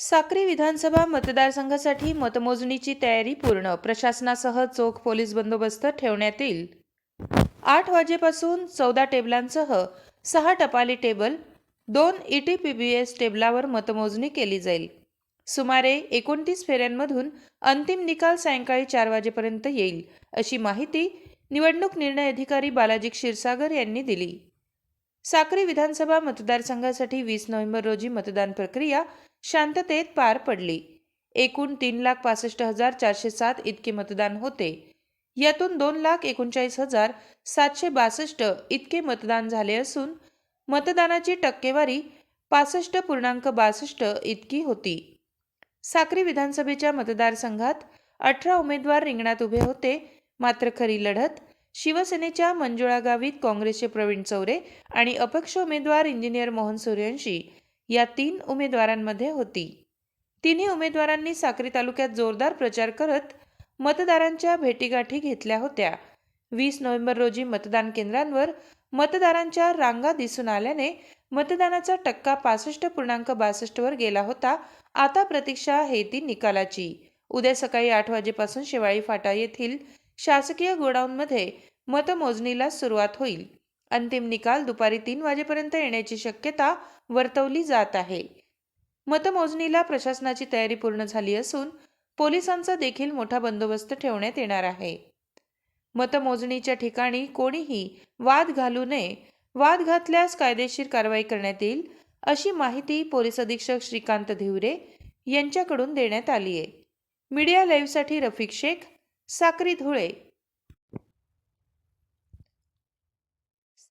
साक्री विधानसभा मतदारसंघासाठी मतमोजणीची तयारी पूर्ण. प्रशासनासह चोख पोलीस बंदोबस्त ठेवण्यात येईल. आठ वाजेपासून चौदा टेबलांसह सहा टपाली टेबल दोन E T P B S टेबलावर मतमोजणी केली जाईल. सुमारे एकोणतीस फेऱ्यांमधून अंतिम निकाल सायंकाळी चार वाजेपर्यंत येईल अशी माहिती निवडणूक निर्णय अधिकारी बालाजी क्षीरसागर यांनी दिली. साक्री विधानसभा मतदारसंघासाठी वीस नोव्हेंबर रोजी मतदान प्रक्रिया शांततेत पार पडली. एकूण तीन लाख पासष्ट हजार चारशे सात इतके मतदान होते. यातून दोन लाख एकोणचाळीस हजार सातशे बासष्ट इतके मतदान झाले असून मतदानाची टक्केवारी पासष्ट पूर्णांक बासष्ट इतकी होती. साक्री विधानसभेच्या मतदारसंघात अठरा उमेदवार रिंगणात उभे होते. मात्र खरी लढत शिवसेनेच्या मंजुळा गावित काँग्रेसचे प्रवीण चौरे आणि अपक्ष उमेदवार इंजिनियर मोहन सूर्यांशी या तीन उमेदवारांमध्ये होती. तिन्ही उमेदवारांनी साक्री तालुक्यात जोरदार प्रचार करत मतदारांच्या भेटीगाठी घेतल्या होत्या. वीस नोव्हेंबर रोजी मतदान केंद्रांवर मतदारांच्या रांगा दिसून आल्याने मतदानाचा टक्का पासष्ट पूर्णांक बासष्टवर गेला होता. आता प्रतीक्षा आहे ती निकालाची. उद्या सकाळी आठ वाजेपासून शेवाळी फाटा येथील शासकीय गोडाऊनमध्ये मतमोजणीला सुरुवात होईल. अंतिम निकाल दुपारी तीन वाजेपर्यंत येण्याची शक्यता वर्तवली जात आहे. मतमोजणीला प्रशासनाची तयारी पूर्ण झाली असून पोलिसांचा देखील मोठा बंदोबस्त ठेवण्यात येणार आहे. मतमोजणीच्या ठिकाणी कोणीही वाद घालू नये वाद घातल्यास कायदेशीर कारवाई करण्यात येईल अशी माहिती पोलीस अधीक्षक श्रीकांत धिवरे यांच्याकडून देण्यात आली आहे. मीडिया लाईव्हसाठी रफिक शेख साक्री धुळे.